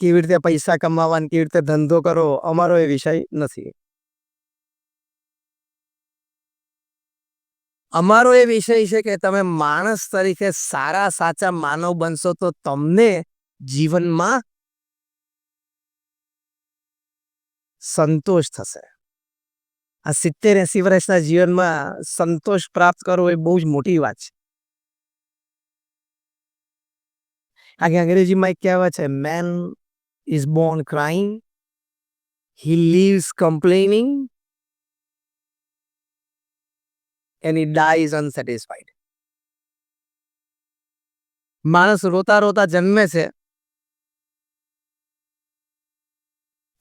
કેવી રીતે પૈસા કમાવા કેવી રીતે ધંધો કરો અમારો એ વિષય નથી. અમારો એ વિષય છે કે તમે માણસ તરીકે સારા, સાચા માનવ બનશો તો તમને જીવનમાં સંતોષ થશે. આ સિત્તેર એસી વર્ષના જીવનમાં સંતોષ પ્રાપ્ત કરવો એ બહુ જ મોટી વાત છે. કારણ કે અંગ્રેજીમાં એક કહેવાય છે man is born crying, he lives complaining, and he dies unsatisfied. માણસ રોતા રોતા જન્મે છે.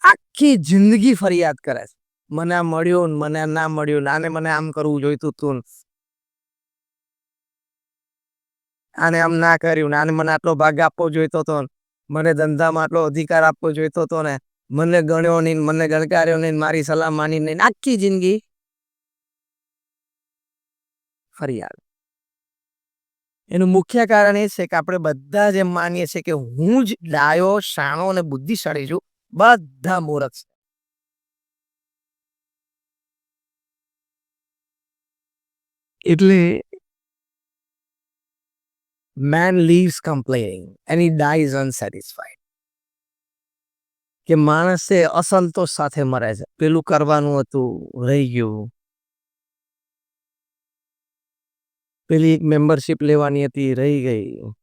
આખી જિંદગી ફરિયાદ કરે છે. મને આ મળ્યું મને ના મળ્યું આને મને આમ કરવું જોઈતું તું. આને આમ ના કર્યું આને મને આટલો ભાગ આપવો જોઈતો હતો મને ધંધામાં આટલો અધિકાર આપવો જોઈતો હતો ને, મને ગણ્યો નહીં, મને ગણકાર્યો નહીં, મારી સલાહ માની નહીં, આખી જિંદગી ફરિયાદ એનું મુખ્ય કારણ એ છે કે આપણે બધા જ એમ માનીએ છીએ કે હું જ ડાયો, શાણો અને બુદ્ધિશાળી છું, બધા મૂર્ખ છે. એટલે man leaves complaining and he dies unsatisfied. કે માણસે અસંતોષ સાથે મરે છે. પેલું કરવાનું હતું, રહી ગયું. પેલી એક મેમ્બરશિપ લેવાની હતી, રહી ગઈ.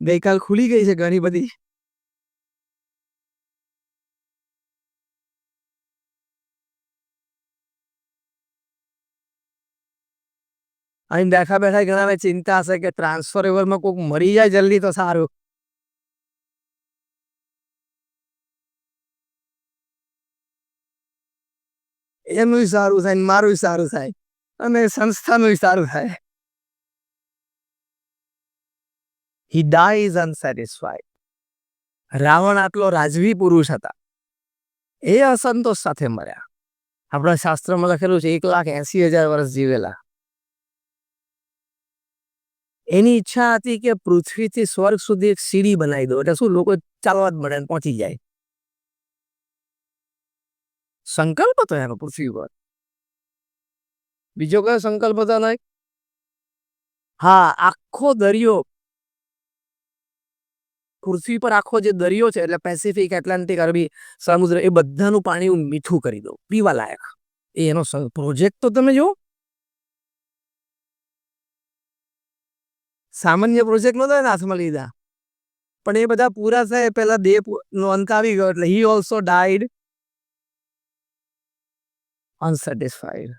ગઈકાલ ખુલી ગઈ છે ઘણી બધી. અહીં બેઠા બેઠા ઘણા ચિંતા હશે કે ટ્રાન્સફરેબલમાં કોઈક મરી જાય જલ્દી તો સારું. એનું સારું થાય મારું સારું થાય અને સંસ્થાનું સારું થાય. હી ડાઈઝ અનસેટિસ્ફાઈડ રાવણ આટલો રાજવી પુરુષ હતા. એ અસંતોષ સાથે મર્યા. આપણા શાસ્ત્રમાં લખેલું છે, એક લાખ એસી હજાર વર્ષ જીવેલા. એની ઈચ્છા હતી કે પૃથ્વીથી સ્વર્ગ સુધી એક સીડી બનાવી દો એટલે શું, લોકો ચાલવા જ મળે પહોંચી જાય. સંકલ્પ હતો એનો પૃથ્વી પર બીજો કયો સંકલ્પ હતો નહીં હા, આખો દરિયો. પૃથ્વી પર આખો જે દરિયો છે, એટલે પેસિફિક એટલાન્ટિક અરબી, સમુદ્ર, એ બધાનું પાણી હું મીઠું કરી દઉં પીવા લાયક એ એનો પ્રોજેક્ટ તો તમે જુઓ. સામાન્ય પ્રોજેક્ટ નતો એને હાથમાં લીધા. પણ એ બધા પૂરા થાય પહેલા દેહ નો અંત આવી ગયો એટલે હી ઓલ્સો ડાઈડ અનસેટિસ્ફાઈડ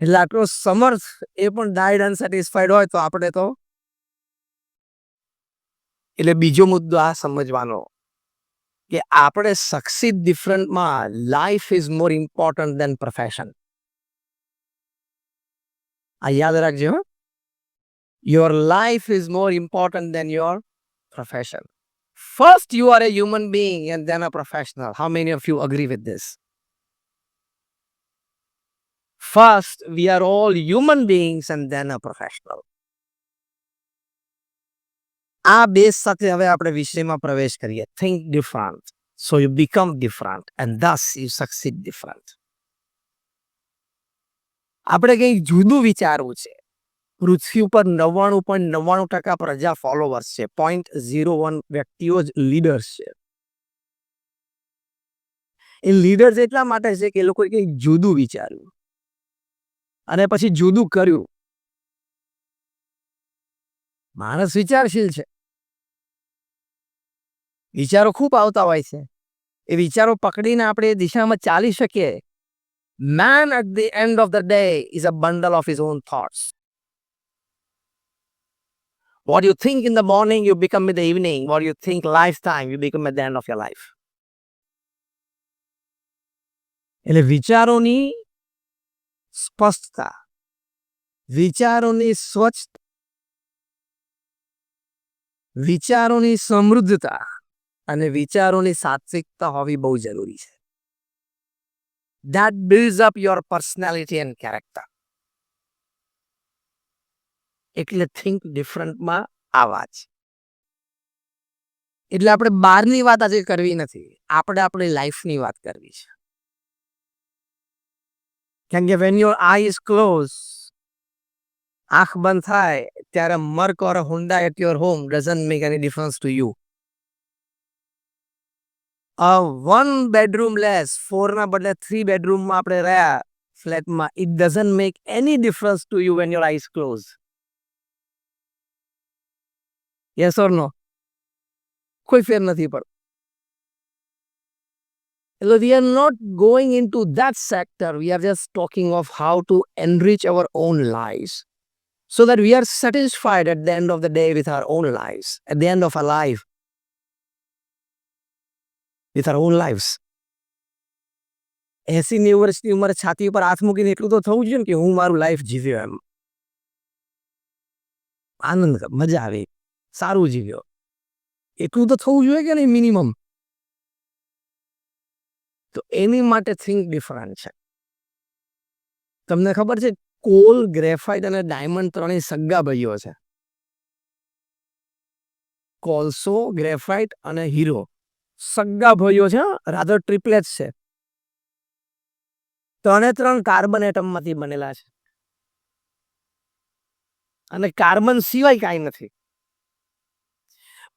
એટલે આટલો સમર્થ એ પણ ડાઈડ અનસેટિસ્ફાઈડ હોય તો આપણે તો એટલે બીજો મુદ્દો આ સમજવાનો કે આપણે succeed ડિફરન્ટમાં life is more important than profession આ યાદ રાખજો Your life is more important than your profession. First, you are a human being and then a professional. How many of you agree with this? First, we are all human beings and then a professional. આ base સાથે હવે આપણે વિષયમાં પ્રવેશ કરીએ think different so you become different and thus you succeed different આપણે કંઈક જુદું વિચારવું છે પૃથ્વી ઉપર નવ્વાણું પોઈન્ટ નવ્વાણું ટકા પ્રજા ફોલોવર્સ છે. પોઈન્ટ ઝીરો વન વ્યક્તિઓ જ લીડર્સ છે. એ લીડર્સ એટલા માટે છે કે એ લોકોએ કંઈક જુદું વિચાર્યું. અને પછી જુદું કર્યું. માણસ વિચારશીલ છે. વિચારો ખૂબ આવતા હોય છે. એ વિચારો પકડીને આપણે દિશામાં ચાલી શકીએ. Man at the end of the day is a bundle of his own thoughts What you think in the morning, you become in the evening. What you think lifetime, you become at the end of your life. એટલે વિચારોની સ્પષ્ટતા વિચારોની સ્વચ્છ વિચારોની સમૃદ્ધતા અને વિચારોની સાત્વિકતા હોવી બહુ જરૂરી છે that builds up your personality and character એટલે થિંક ડિફરન્ટમાં આવા જ. એટલે આપણે બહારની વાત આજે કરવી નથી. આપણે આપણી લાઈફની વાત કરવી છે. કેમ કે when your eye is close આંખ બંધ થાય, ત્યારે Merc or Honda at your home doesn't make any difference to you one bedroom less four ના બદલે થ્રી બેડરૂમમાં આપણે રહ્યા ફ્લેટમાં it doesn't make any difference to you when your eyes close yes or no કોઈ ફેર નથી પડતો So we are not going into that sector. We are just talking of how to enrich our own lives so that we are satisfied at the end of the day with our own lives, at the end of our life, with our own lives. એસી નેવું વર્ષની ઉંમરે છાતી ઉપર હાથ મૂકીને એટલું તો થવું જોઈએ ને કે હું મારું લાઈફ જીવ્યો એમ આનંદ મજા આવી સારું જીવ્યો એટલું તો થવું જોઈએ કે નહીં મિનિમમ તો એની માટે થિંક ડિફરન્ટ છે. તમને ખબર છે, કોલ ગ્રેફાઇટ અને ડાયમંડ ત્રણેય સગ્ગા ભાઈઓ છે. કોલસો ગ્રેફાઇટ અને હીરો સગ્ગા ભાઈઓ છે રાધર ટ્રિપલેટ છે. ત્રણે ત્રણ કાર્બન એટમમાંથી બનેલા છે. અને કાર્બન સિવાય કાંઈ નથી.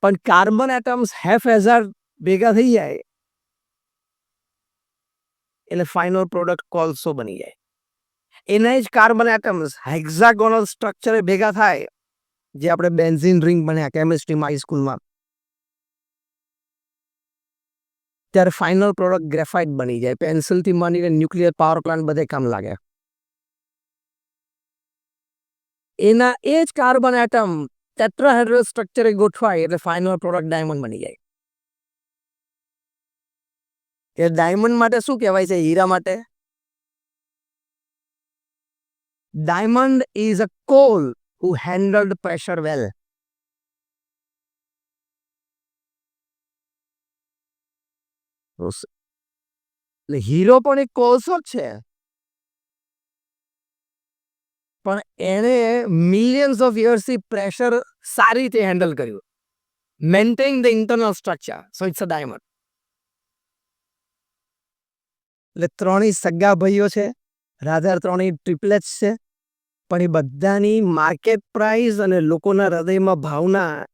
પણ કાર્બન એટમ્સ હેફ હેઝાર ભેગા થઈ જાય એટલે ફાઇનલ પ્રોડક્ટ કોલસો બની જાય. એના જ કાર્બન એટમ્સ હેક્ઝાગોનલ સ્ટ્રક્ચરે ભેગા થાય, જે આપણે બેન્ઝિન રિંગ બન્યા કેમિસ્ટ્રીમાં હાઈસ્કૂલમાં ત્યારે ફાઇનલ પ્રોડક્ટ ગ્રેફાઇટ બની જાય. પેન્સિલથી માંડીને ન્યુક્લિયર પાવર પ્લાન્ટ બધે કામ લાગે. એના એ જ કાર્બન એટમ ટેટ્રાહેડ્રલ એ ગોઠવાય, એટલે ફાઇનલ પ્રોડક્ટ ડાયમંડ બની જાય. કે ડાયમંડ માટે શું કહેવાય છે? હીરા માટે? Diamond is a coal who handled pressure well hero પણ એક કોલસો જ છે. પણ એણે મિલિયન્સ ઓફ યર્સથી પ્રેશર સારી રીતે હેન્ડલ કર્યું. Maintain the internal structure so it's a diamond એટલે ત્રણેય સગા ભાઈઓ છે રાધા ત્રણેય ટ્રિપલેટ્સ છે, પણ એ બધાની માર્કેટ પ્રાઇસ અને લોકોના હૃદયમાં ભાવના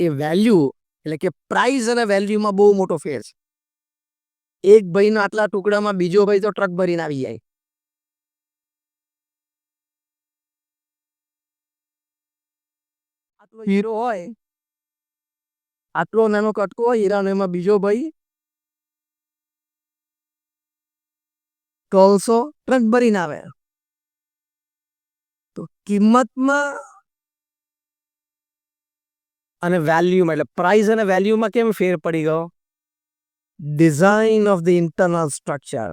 એ વેલ્યુ એટલે કે પ્રાઇસ અને વેલ્યુમાં બહુ મોટો ફેર છે. એક ભાઈના આટલા ટુકડામાં બીજો ભાઈ તો ટ્રક ભરીને આવી જાય. આટલો હીરો હોય. આટલો નાનો કટકો હોય હીરાનો એમાં બીજો ભાઈ કોલસો ટ્રક ભરીને આવે. તો કિંમતમાં અને વેલ્યુમાં એટલે પ્રાઇસ અને વેલ્યુમાં કેમ ફેર પડી ગયો? Design of the internal structure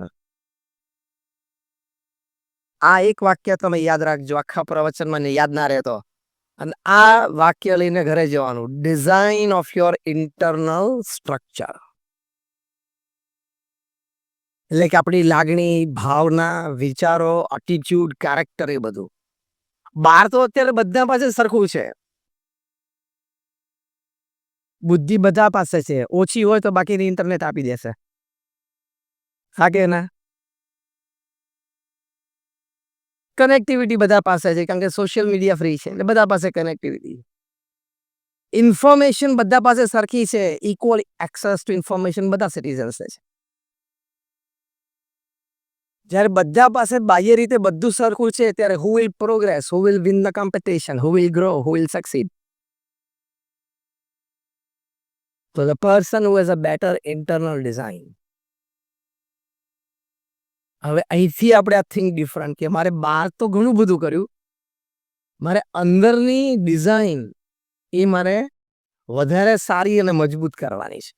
આ એક વાક્ય તમે યાદ રાખજો, આખા પ્રવચનમાં યાદ ના રહેતો. અને આ વાક્ય લઈને ઘરે જવાનું. Design of your internal structure એટલે કે આપણી લાગણી, ભાવના, વિચારો એટીટ્યુડ કેરેક્ટર એ બધું. બાર તો અત્યારે બધા પાસે સરખું છે. બુદ્ધિ બધા પાસે છે. ઓછી હોય તો બાકીની ઇન્ટરનેટ આપી દેશે. હા કે ના? કનેક્ટિવિટી બધા પાસે છે, કારણ કે સોશિયલ મીડિયા ફ્રી છે, એટલે બધા પાસે કનેક્ટિવિટી ઇન્ફોર્મેશન બધા પાસે સરખી છે ઇક્વલ એક્સેસ ટુ ઇન્ફોર્મેશન બધા સિટીઝન્સ છે. જ્યારે બધા પાસે બાહ્ય રીતે બધું સરખું છે, ત્યારે who will progress who will win the competition who will grow who will succeed તો the person who has a better internal design હવે અહીંથી આપણે આ થિંક ડિફરન્ટ કે મારે બહાર તો ઘણું બધું કર્યું. મારે અંદરની ડિઝાઇન એ મારે વધારે સારી અને મજબૂત કરવાની છે.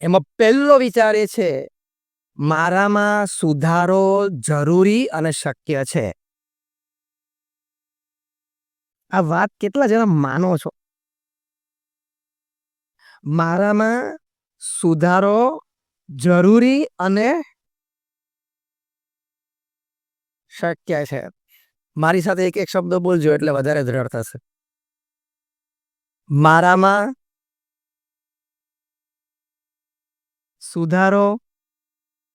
એમાં પહેલો વિચાર એ છે, મારામાં સુધારો જરૂરી અને શક્ય છે. આ વાત કેટલા જણા માનો છો? મારામાં સુધારો જરૂરી અને શક્ય છે. મારી સાથે એક એક શબ્દ બોલજો એટલે વધારે દ્રઢ થશે. મારામાં સુધારો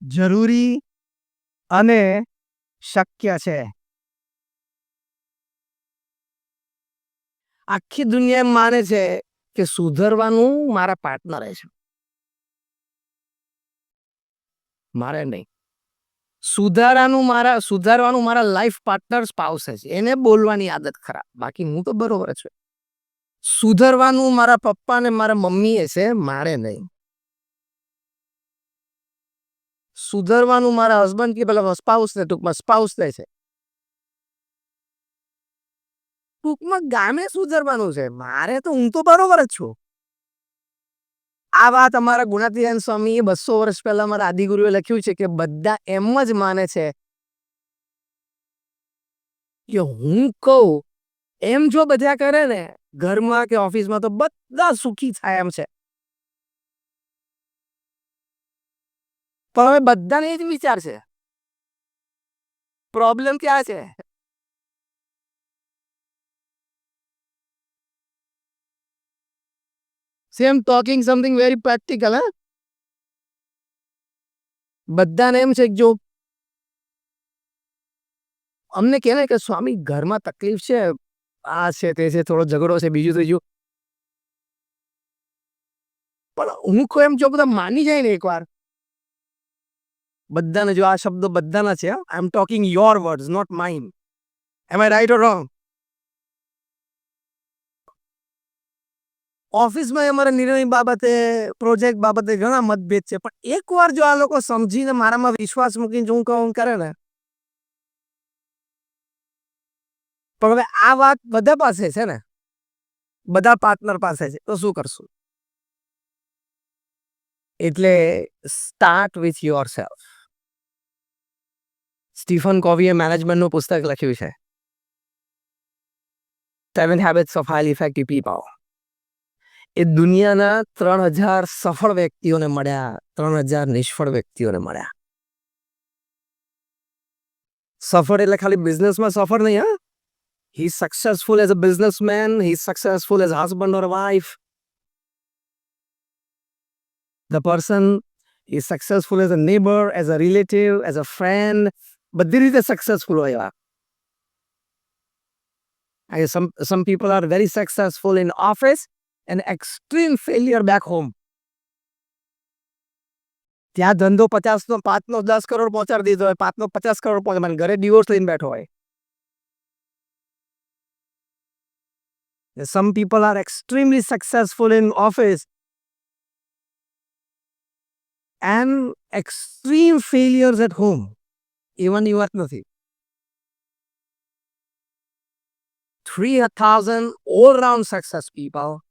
જરૂરી અને શક્ય છે. આખી દુનિયા માને છે કે સુધરવાનું મારા પાર્ટનરે છે. મારે નહીં. સુધારાનું મારા, સુધારવાનું મારા લાઈફ પાર્ટનર સ્પાઉસે છે એને બોલવાની આદત ખરાબ બાકી હું તો બરોબર છે. સુધરવાનું મારા પપ્પા ને મારા મમ્મીએ છે, મારે નહીં. સુધરવાનું મારા હસબન્ડ કે પેલા સ્પાઉસ ને ટૂંકમાં સ્પાઉસ ને છે. ટૂંકમાં ગામે સુધરવાનું છે. મારે તો, હું તો બરોબર જ છું. આ વાત અમારા ગુણાતીયન સ્વામીએ બસો વર્ષ પહેલા અમારા આદિગુરુએ લખ્યું છે કે બધા એમ જ માને છે. કે હું કહું, એમ જો બધા કરે ને, ઘરમાં કે ઓફિસમાં તો બધા સુખી થાય એમ છે. પણ હવે બધાને એ જ વિચાર છે. પ્રોબ્લેમ ક્યાં છે? Same talking something very practical હા બધાને એમ છે જો અમને કહેવાય કે, સ્વામી, ઘરમાં તકલીફ છે, આ છે, તે છે, થોડો ઝઘડો છે, બીજું ત્રીજું. પણ હું કોઈ એમ, જો બધા માની જાય ને એકવાર, બધાને જો આ શબ્દો બધાના છે I am talking your words not mine am I right or wrong ઓફિસમાં અમારા નિર્ણય બાબતે, પ્રોજેક્ટ બાબતે ઘણા મતભેદ છે. પણ એકવાર જો આ લોકો સમજીને મારામાં વિશ્વાસ મૂકીને જો હું કહું કરે ને. પણ હવે આ વાત બધા પાસે છે ને. બધા પાર્ટનર પાસે છે. તો શું કરશું? એટલે start with your self Stephen કોવીએ મેનેજમેન્ટનું પુસ્તક લખ્યું છે. Seven habits of highly effective people એ દુનિયાના ત્રણ હજાર સફળ વ્યક્તિઓને મળ્યા, ત્રણ હજાર નિષ્ફળ વ્યક્તિઓને મળ્યા. સફળ એટલે ખાલી બિઝનેસમાં સફળ નહીં, હા? He successful as a businessman he successful as husband or wife the person is successful as a neighbour as a relative as a friend બધી રીતે સક્સેસફુલ હોય એવા. And some some people are very successful in office an extreme failure back home. ત્યાં ધંધો પચાસનો પાંચનો દસ કરોડ પહોંચાડી દીધો હોય પાંચનો પચાસ કરોડ પહોંચે મને ઘરે ડિવોર્સ લઈને બેઠો હોય some people are extremely successful in office and extreme failures at home even you વાત નથી three thousand all round success people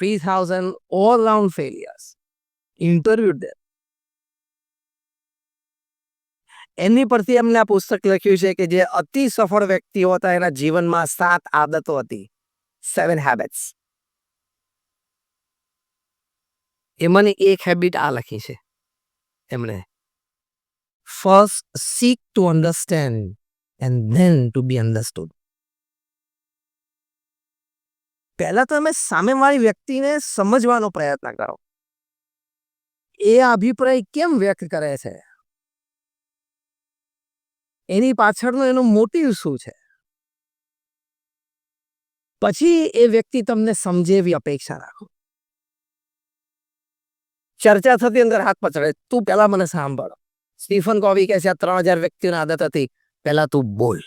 3,000 all round failures, interviewed them. એમની પરથી એમને આ પુસ્તક લખ્યું છે કે જે અતિ સફળ વ્યક્તિઓ હતા એના જીવનમાં સાત આદતો હતી. સેવન હેબિટ્સ એમાંની એક હેબિટ આ લખી છે. એમણે. First seek to understand and then to be understood પહેલા તમે સામેવાળી વ્યક્તિને સમજવાનો પ્રયત્ન કરો. એ અભિપ્રાય કેમ વ્યક્ત કરે છે? એની પાછળનો એનો મોટિવ શું છે? પછી એ વ્યક્તિ તમને સમજે એવી અપેક્ષા રાખો. ચર્ચા થતી અંદર હાથ પચડે તું પહેલા મને સાંભળ. સ્ટીફન કોવી કહે છે, આ ત્રણ હજાર વ્યક્તિઓની આદત હતી. પહેલા તું બોલ.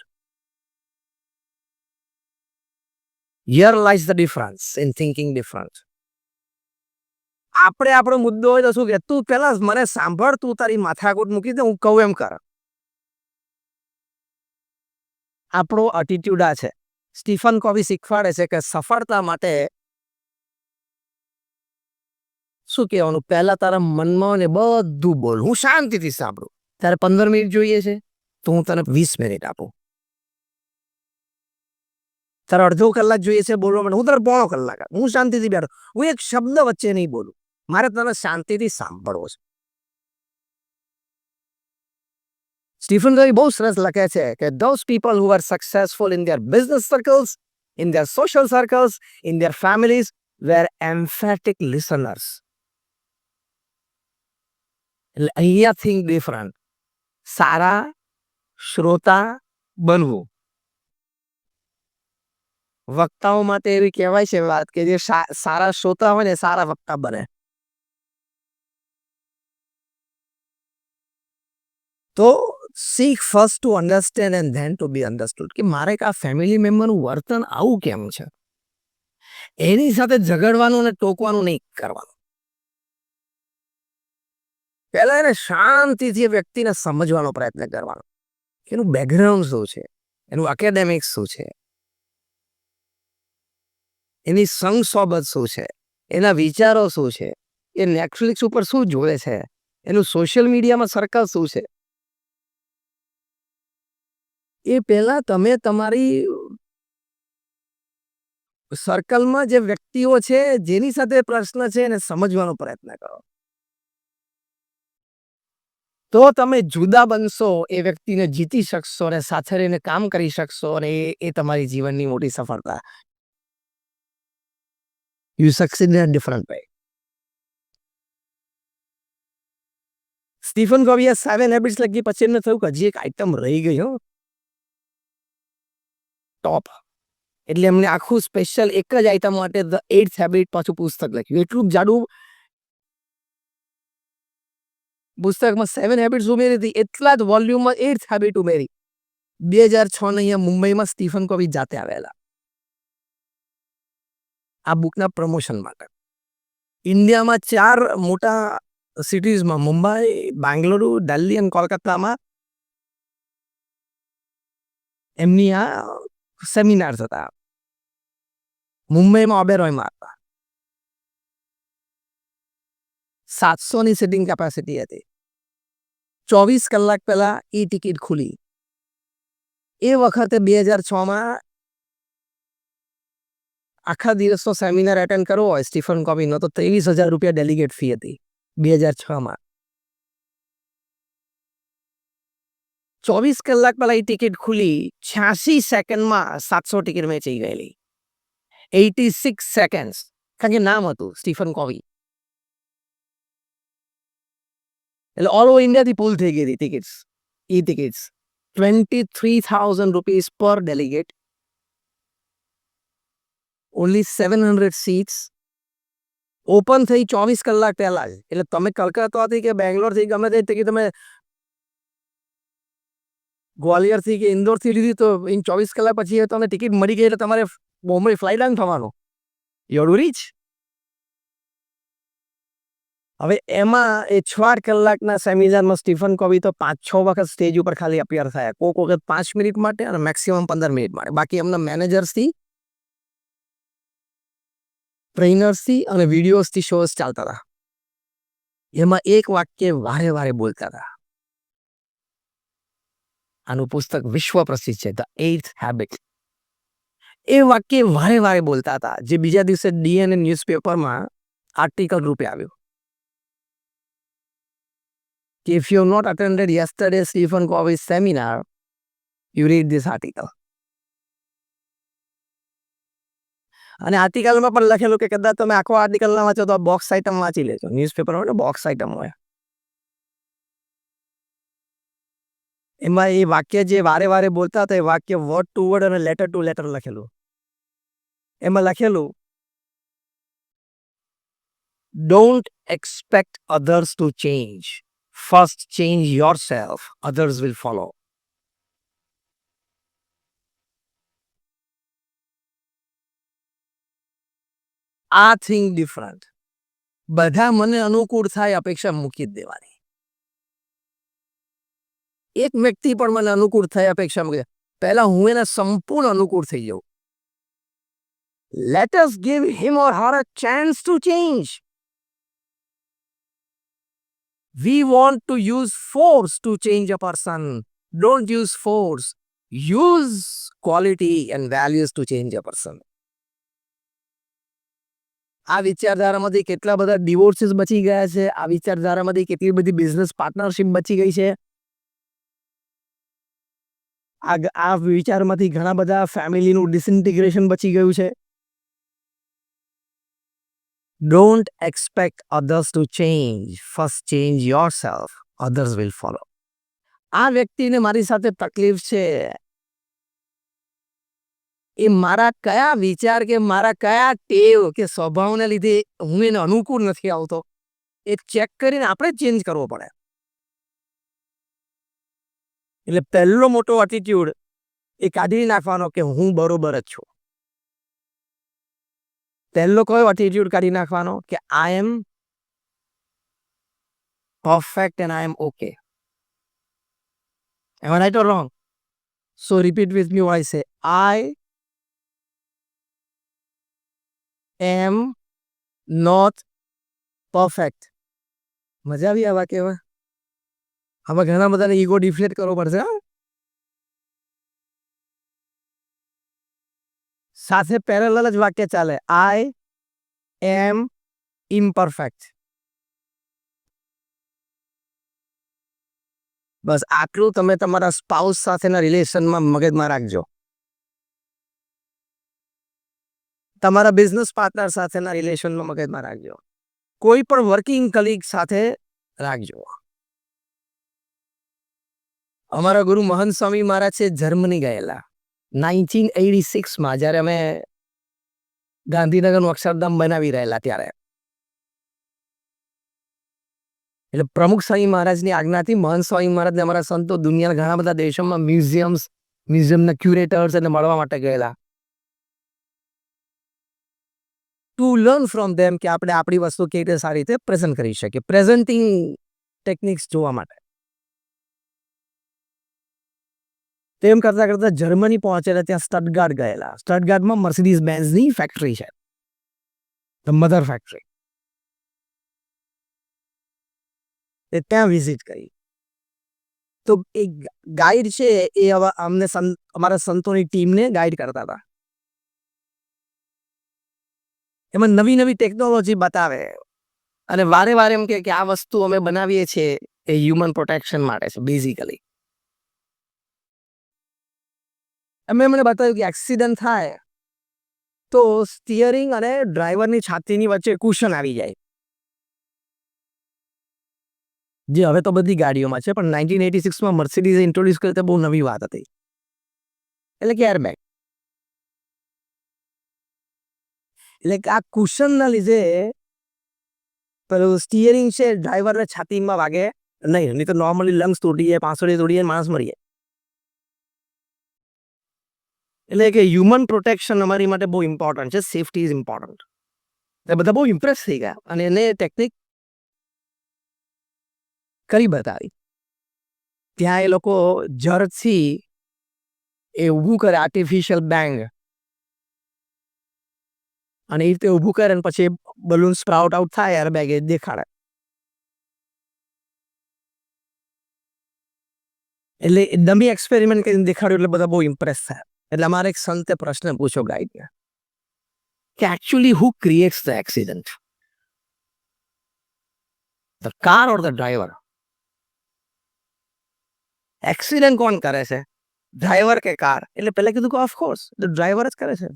Here lies the difference in thinking difference આપણે આપણો મુદ્દો હોય તો શું કે, તું પેલા મને સાંભળ, તું તારી માથાકૂટ મૂકી દે, હું કહું એમ કર. આપણો અટીટ્યુડ આ છે. સ્ટીફન કોવી શીખવાડે છે કે સફળતા માટે શું કહેવાનું? પહેલા તારા મનમાં ને બધું બોલ. હું શાંતિથી સાંભળું. તારે પંદર મિનિટ જોઈએ છે, તો હું તને વીસ મિનિટ આપું. તારે અડધો કલાક જોઈએ છે બોલવા માટે. હું તારે પોણો કલાક હું શાંતિથી બેઠો. હું એક શબ્દ વચ્ચે નહીં બોલું. મારે તને શાંતિથી સાંભળવો છે. સ્ટીફન કવી બહુ સરસ લખે છે કે those people who are successful in their business circles in their social circles in their families were emphatic listeners એટલે અહીંયા થિંક ડિફરન્ટ સારા શ્રોતા બનવું. વક્તાઓ માટે એવી કહેવાય છે વાત કે જે સારા શ્રોતા હોય ને સારા વક્તા બને. તો seek first to understand and then to be understood કે મારે આ ફેમિલી મેમ્બરનું વર્તન આવું કેમ છે? એની સાથે ઝઘડવાનું અને ટોકવાનું નહીં કરવાનું. પહેલા એને શાંતિથી વ્યક્તિને સમજવાનો પ્રયત્ન કરવાનો. એનું બેકગ્રાઉન્ડ શું છે? એનું એકેડેમિક્સ શું છે? એની સંગ સોબત શું છે? એના વિચારો શું છે? એ નેટફ્લિક્સ ઉપર શું જોવે છે? એનું સોશિયલ મીડિયામાં સર્કલ શું છે? એ પહેલા તમે તમારી સર્કલમાં જે વ્યક્તિઓ છે, જેની સાથે પ્રશ્ન છે, એને સમજવાનો પ્રયત્ન કરો. તો તમે જુદા બનશો, એ વ્યક્તિને જીતી શકશો, અને સાથે રહીને કામ કરી શકશો, અને એ તમારી જીવનની મોટી સફળતા. You in a different way. Stephen કોવીએ seven habits લખી પછી એમને થયું કે હજી એક આઈટમ રહી ગઈ હો ટોપ એટલે એમને આખું સ્પેશિયલ એક જ આઈટમ માટે ધ એઇટ હેબિટ પાછું પુસ્તક લખ્યું. એટલું જાડું પુસ્તકમાં સેવન હેબિટ્સ ઉમેરી હતી. એટલા જ વોલ્યુમમાં એઇટ હેબિટ ઉમેરી. બે હજાર છ ને અહીંયા મુંબઈમાં સ્ટીફન કોવી જાતે આવેલા. આ બુકના પ્રમોશન માટે. ઇન્ડિયામાં ચાર મોટા સિટીઝમાં મુંબઈ, બેંગલુરુ, દિલ્હી અને કોલકાતામાં એમની આ સેમિનાર્સ હતા મુંબઈમાં ઓબેરોયમાં હતા. સાતસોની સિટિંગ કેપેસિટી હતી. ચોવીસ કલાક પહેલા એ ટિકિટ ખુલી. એ વખતે બે હજાર છમાં આખા દિવસનો સેમિનાર એટેન્ડ કરવો હોય, સ્ટીફન કોબીનો તો ત્રેવીસ હજાર રૂપિયા ડેલિગેટ ફી હતી, બે હજાર છમાં. ચોવીસ કલાક પહેલા એ ટિકિટ ખુલી છ્યાસી સેકન્ડમાં સાતસો ટિકિટ વેચાઈ ગયેલી. એટી સિક્સ સેકન્ડ કારણ કે નામ હતું, સ્ટીફન કોવી એટલે ઓલ ઓવર ઇન્ડિયાથી પુલ થઈ ગઈ હતી tickets e tickets twenty three thousand rupees પર delegate only seven hundred seats open થઈ ચોવીસ કલાક પહેલા જ. એટલે તમે કલકત્તાથી કે બેંગ્લોરથી ગમે તે કે તમે ગ્વાલિયરથી કે ઇન્દોરથી લીધી તો ઇન ચોવીસ કલાક પછી તમને ટિકિટ મળી ગઈ એટલે તમારે બોમ્બે ફ્લાઇટ આન થવાનું. યોર રીચ હવે એમાં એ છ આઠ કલાકના સેમિનારમાં સ્ટીફન કોવી તો પાંચ છ વખત સ્ટેજ ઉપર ખાલી અપિયર થયા. કોક વખત પાંચ મિનિટ માટે અને મેક્સિમમ પંદર મિનિટ માટે. બાકી એમના મેનેજર્સથી ટ્રેનર્સથી અને વિડીયોઝથી શોઝ ચાલતા હતા. એમાં એક વાક્ય વારે વારે બોલતા હતા. આનું પુસ્તક વિશ્વ પ્રસિદ્ધ છે ધ એઇથ હેબિટ એ વાક્ય વારે વારે બોલતા હતા, જે બીજા દિવસે ડીએનએ ન્યૂઝપેપરમાં આર્ટિકલ રૂપે આવ્યું. કે if you not attended yesterday Stephen Covey seminar you read this article અને આર્ટિકલમાં પણ લખેલું કે કદાચ તમે આખો આર્ટિકલ ના વાંચો તો બોક્સ આઇટમ વાંચી લેજો. ન્યૂઝપેપર હોય બોક્સ આઇટમ હોય. એમાં એ વાક્ય જે વારે વારે બોલતા હતા એ વાક્ય વર્ડ ટુ વર્ડ અને લેટર ટુ લેટર લખેલું. એમાં લખેલું don't expect others to change first change yourself others will follow આ થિંગ ડિફરન્ટ બધા મને અનુકૂળ થાય અપેક્ષા મૂકી જ દેવાની એક વ્યક્તિ પણ મને અનુકૂળ થાય અપેક્ષા મૂકી. પહેલા હું એને સંપૂર્ણ અનુકૂળ થઈ જાઉં let us give him or her a chance to change we want to use force to change a person don't use force use quality and values to change a person આ વિચારધારામાંથી કેટલા બધા ડિવોર્સીસ બચી ગયા છે? આ વિચારધારામાંથી કેટલી બધી બિઝનેસ પાર્ટનરશિપ બચી ગઈ છે? આ આ વિચારમાંથી ઘણા બધા ફેમિલીનું ડિસઇન્ટિગ્રેશન બચી ગયું છે. Don't expect others to change first change yourself others will follow આ વ્યક્તિને મારી સાથે તકલીફ છે. એ મારા કયા વિચાર કે મારા કયા ટેવ કે સ્વભાવને લીધે હું એને અનુકૂળ નથી આવતો, એ ચેક કરીને આપણે ચેન્જ કરવો પડે. એટલે પહેલો મોટો એટીટ્યુડ એ કાઢી નાખવાનો કે હું બરોબર જ છું. પહેલો કયો એટીટ્યુડ કાઢી નાખવાનો કે I am perfect and I am okay am right or wrong so repeat with me voice say I am not perfect મજા આવી આવા કેવા આમાં ઘણા બધાને ઈગો ડિફ્લેટ કરવો પડશે હા સાથે પેરેલલ જ વાક્ય ચાલે આઈ એમ ઇમ્પરફેક્ટ બસ આટલું તમે તમારા સ્પાઉસ સાથેના રિલેશનમાં મગજમાં રાખજો તમારા બિઝનેસ પાર્ટનર સાથેના રિલેશનમાં મગજમાં રાખજો. કોઈ પણ વર્કિંગ કલીગ સાથે રાખજો. અમારા ગુરુ મહંત સ્વામી મહારાજ છે જર્મની ગયેલા. નાઇન્ટીન એટી સિક્સમાં જ્યારે અમે ગાંધીનગરનું અક્ષરધામ બનાવી રહેલા ત્યારે. એટલે પ્રમુખ સ્વામી મહારાજની આજ્ઞાથી મહંત સ્વામી મહારાજને અમારા સંતો દુનિયાના ઘણા બધા દેશોમાં મ્યુઝિયમ્સ મ્યુઝિયમના ક્યુરેટર્સ એને મળવા માટે ગયેલા. ટુ લર્ન ફ્રોમ ધેમ કે આપણે આપણી વસ્તુ કેવી રીતે સારી રીતે પ્રેઝન્ટ કરી શકીએ. પ્રેઝન્ટિંગ ટેકનિક્સ જોવા માટે. તેમ કરતા કરતા જર્મની પહોંચેલા ત્યાં સ્ટટગાર્ડ ગયેલા. સ્ટટગાર્ડમાં મર્સિડીઝ બેન્ઝની ફેક્ટરી છે. ધ મધર ફેક્ટરી એ ત્યાં વિઝિટ કરી. તો એ ગાઈડ છે એ અમને અમારા સંતોની ટીમને ગાઈડ કરતા હતા. એમાં નવી નવી ટેકનોલોજી બતાવે. અને વારે વારે એમ કે આ વસ્તુ અમે બનાવીએ છીએ એ હ્યુમન પ્રોટેક્શન માટે છે બેઝિકલી અમે એમણે બતાવ્યું કે એક્સિડન્ટ થાય તો સ્ટિયરિંગ અને ડ્રાઈવરની છાતીની વચ્ચે કુશન આવી જાય. જે હવે તો બધી ગાડીઓમાં છે, પણ નાઇન્ટીન એટી સિક્સમાં મર્સિડીઝ ઇન્ટ્રોડ્યુસ કરી તે બહુ નવી વાત હતી. એટલે કે એરબેગ એટલે કે આ કુશનના લીધે પેલું સ્ટિયરિંગ છે ડ્રાઈવરને છાતીમાં વાગે. નહીં નહીં તો નોર્મલી લંગ્સ તૂટી જાય પાંસળી તૂટી માણસ મરી એટલે કે હ્યુમન પ્રોટેક્શન અમારી માટે બહુ ઇમ્પોર્ટન્ટ છે સેફટી ઇઝ ઇમ્પોર્ટન્ટ એ બધા બહુ ઇમ્પ્રેસ થઈ ગયા અને એને ટેકનિક કરી બતાવી. ત્યાં એ લોકો જરથી એ ઊભું કરે આર્ટિફિશિયલ બેંગ અને એ રીતે ઊભું કરે ને પછી બલૂન સ્પ્રાઉટ આઉટ થાય યાર બેગ દેખાડે. એટલે ડમી એક્સપેરિમેન્ટ કરીને દેખાડ્યું એટલે બધા બહુ ઇમ્પ્રેસ થાય. એટલે અમારે એક સંતે પ્રશ્ન પૂછ્યો ગાઈડને કે actually who creates the accident the car or the driver accident કોણ કરે છે? ડ્રાઈવર કે કાર એટલે પહેલાં કીધું કે ઓફકોર્સ ડ્રાઈવર જ કરે છે.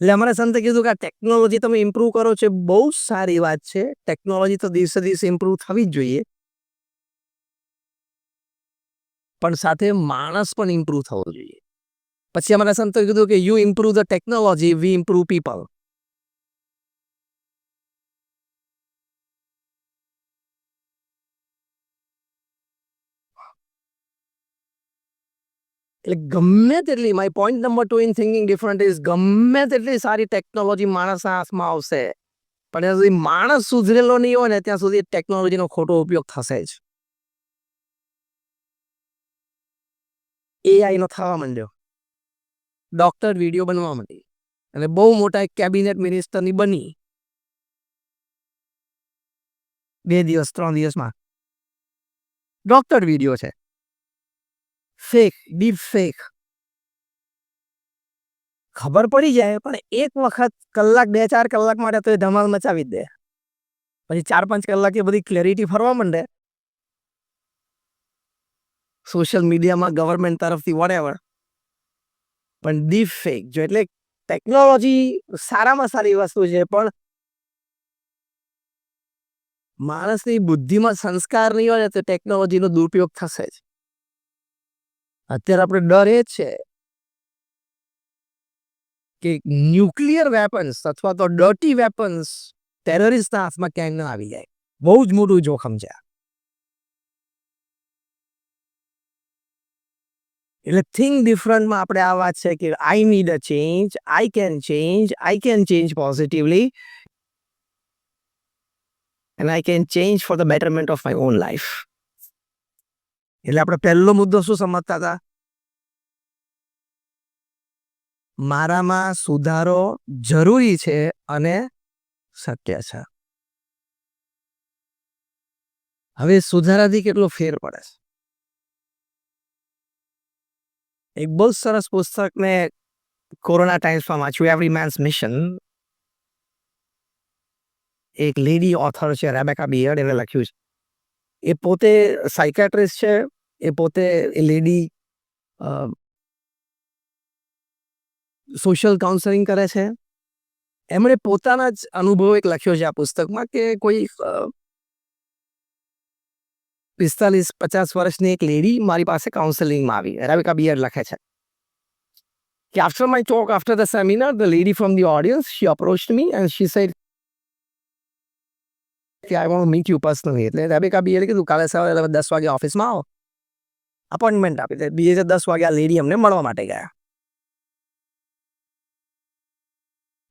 એટલે અમારા સંતે કીધું કે આ ટેકનોલોજી તમે ઇમ્પ્રૂવ કરો છો બહુ સારી વાત છે. ટેકનોલોજી તો દિવસે દિવસે ઇમ્પ્રૂવ થવી જ જોઈએ. પણ સાથે માણસ પણ ઇમ્પ્રૂવ થવો જોઈએ. પછી અમારા સંતો કીધું કે you improve the technology we improve people એટલે ગમે તેટલી my point number two in thinking different is ગમે તેટલી સારી ટેકનોલોજી માણસના હાથમાં આવશે, પણ જ્યાં સુધી માણસ સુધરેલો નહીં હોય ને, ત્યાં સુધી ટેકનોલોજીનો ખોટો ઉપયોગ થશે જ. એઆઈ નો થવા માંડ્યો. ડોક્ટર વીડિયો બનવા માંડી. અને બહુ મોટા એક કેબિનેટ મિનિસ્ટરની બની. બે દિવસ, ત્રણ દિવસમાં. ડોક્ટર વીડિયો છે. Fake, deep fake. ખબર પડી જાય, પણ એક વખત કલાક, બે ચાર કલાક માટે તો એ ધમાલ મચાવી દે. પછી ચાર પાંચ કલાક એ બધી ક્લેરિટી ફરવા માંડે. સોશિયલ મીડિયામાં ગવર્મેન્ટ તરફથી વોટેવર પણ ડીપ ફેક જો, એટલે ટેકનોલોજી સારામાં સારી વસ્તુ છે, પણ માણસની બુદ્ધિમાં સંસ્કાર નહીં હોય તો ટેકનોલોજીનો દુરુપયોગ થશે જ. અત્યારે આપણે ડર એ છે કે ન્યુક્લિયર વેપન્સ અથવા તો ડર્ટી વેપન્સ ટેરરિસ્ટના હાથમાં ક્યાંય ન આવી જાય. બહુ જ મોટું જોખમ છે એટલે થિંક ડિફરન્ટમાં આપણે આ વાત છે કે I need a change I can change I can change positively and I can change for the betterment of my own life એટલે આપણે પહેલો મુદ્દો શું સમજતા હતા? મારામાં સુધારો જરૂરી છે અને શક્ય છે. હવે સુધારાથી કેટલો ફેર પડે છે? એક બહુ સરસ પુસ્તક મેં કોરોના ટાઈમ્સમાં વાંચ્યું એવરી મેન્સ મિશન એક લેડી ઓથર છે રેબેકા બિયર્ડ એને લખ્યું છે. એ પોતે સાયકેટ્રિસ્ટ છે, એ પોતે એ લેડી સોશિયલ કાઉન્સેલિંગ કરે છે. એમણે પોતાના જ અનુભવ એક લખ્યો છે આ પુસ્તકમાં કે કોઈ પિસ્તાલીસ પચાસ વર્ષની એક લેડી મારી પાસે કાઉન્સેલિંગમાં આવી. રેબેકા બિયર લખે છે. કે after my talk after the seminar the lady from the audience she approach me and she said કે I want meet you personally એટલે રેબેકા બીએ કીધું કાલે સવારે તમે દસ વાગે ઓફિસમાં આવો. અપોઇન્ટમેન્ટ આપી દે બીજે દસ વાગે આ લેડી અમને મળવા માટે ગયા.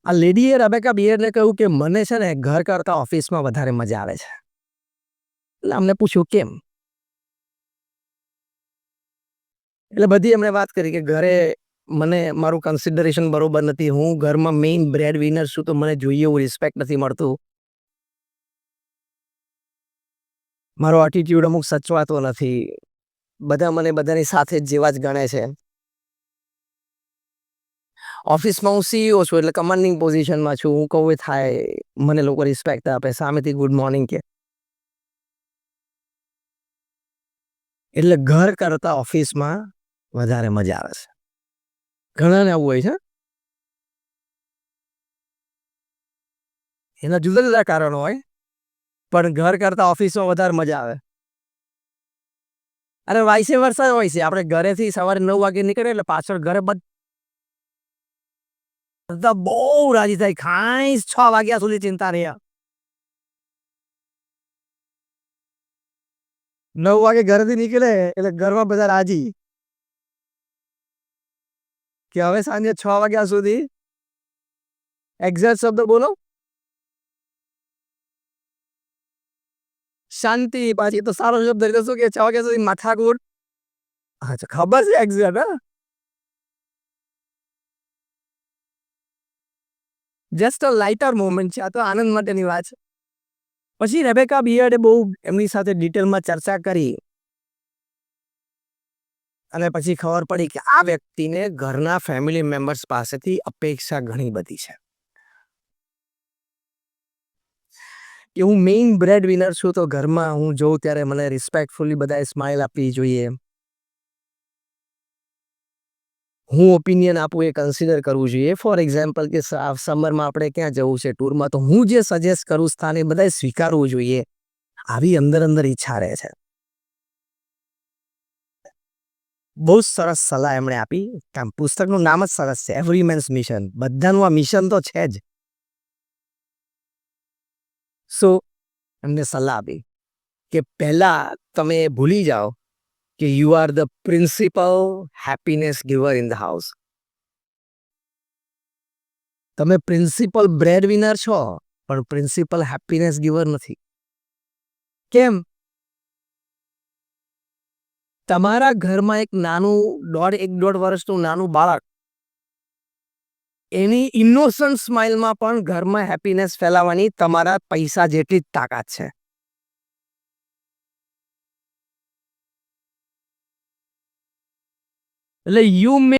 આ લેડીએ રેબેકા બિયરને કહ્યું કે, મને છે ને ઘર કરતાં ઓફિસમાં વધારે મજા આવે છે. એટલે અમને પૂછ્યું, કેમ? એટલે બધી એમણે વાત કરી કે, ઘરે મને મારું કન્સિડરેશન બરોબર નથી. હું ઘરમાં મેઇન બ્રેડ વિનર છું, તો મને જોઈએ એવું રિસ્પેક્ટ નથી મળતું. મારો એટીટ્યૂડ અમુક સચવાતો નથી. બધા મને બધાની સાથે જ જેવા જ ગણે છે. ઓફિસમાં હું સીઈઓ છું એટલે કમાન્ડિંગ પોઝિશનમાં છું. હું કહું થાય. મને લોકો રિસ્પેક્ટ આપે. સામેથી ગુડ મોર્નિંગ કે. એટલે ઘર કરતા ઓફિસમાં વધારે મજા આવે છે. ઘણાને આવું હોય છે. એના જુદા જુદા કારણો હોય. પણ ઘર કરતા ઓફિસમાં વધારે મજા આવે. અરે વાઇસે વર્ષા હોય છે. આપણે ઘરેથી સવારે નવ વાગે નીકળે એટલે પાછળ ઘરે બધા બહુ રાજી થાય. ખાઈશ છ વાગ્યા સુધી ચિંતા રહ્યા. નવ વાગે ઘરેથી નીકળે એટલે ઘરમાં બધા રાજી. કે હવે સાંજે છ વાગ્યા સુધી? એક્ઝેક્ટ શબ્દ બોલો. શાંતિ પાછી તો સારો શબ્દ એટલે શું કે છ વાગ્યા સુધી માથાકૂટ અચ્છા ખબર છે એક્ઝેક્ટ હા જસ્ટ અ લાઇટર મોમેન્ટ છે આ તો આનંદ માટેની વાત છે પછી રેબેકા બિયર્ડે બહુ એમની સાથે ડિટેલમાં ચર્ચા કરી। અને પછી ખબર પડી કે આ વ્યક્તિને ઘરના ફેમિલી મેમ્બર્સ પાસેથી અપેક્ષા ઘણી બધી છે। કે હું મેઇન બ્રેડ વિનર છું તો ઘરમાં હું જોઉં ત્યારે મને રિસ્પેક્ટફુલી બધાએ સ્માઇલ આપવી જોઈએ. હું ઓપિનિયન આપું એ કન્સિડર કરવું જોઈએ. ફોર એક્ઝામ્પલ કે સમરમાં આપણે ક્યાં જવું છે ટૂરમાં તો હું જે સજેસ્ટ કરું સ્થાન એ બધાએ સ્વીકારવું જોઈએ. આવી અંદર અંદર ઈચ્છા રહે છે. બહુ સરસ સલાહ એમણે આપી. પુસ્તકનું નામ જ સરસ છે. એવરી મેન્સ મિશન બધાનું આ મિશન તો છે જ. સો એમને સલાહ આપી કે પહેલાં તમે ભૂલી જાઓ કે you are the principal happiness giver in the house તમે પ્રિન્સિપલ બ્રેડ વિનર છો, પણ પ્રિન્સિપલ હેપીનેસ ગિવર નથી. કેમ? તમારા ઘરમાં એક નાનું દોઢ, એક દોઢ વર્ષનું નાનું બાળક એની ઇનોસન્ટ સ્માઇલમાં પણ ઘરમાં હેપીનેસ ફેલાવવાની તમારા પૈસા જેટલી જ તાકાત છે. એટલે યુ મે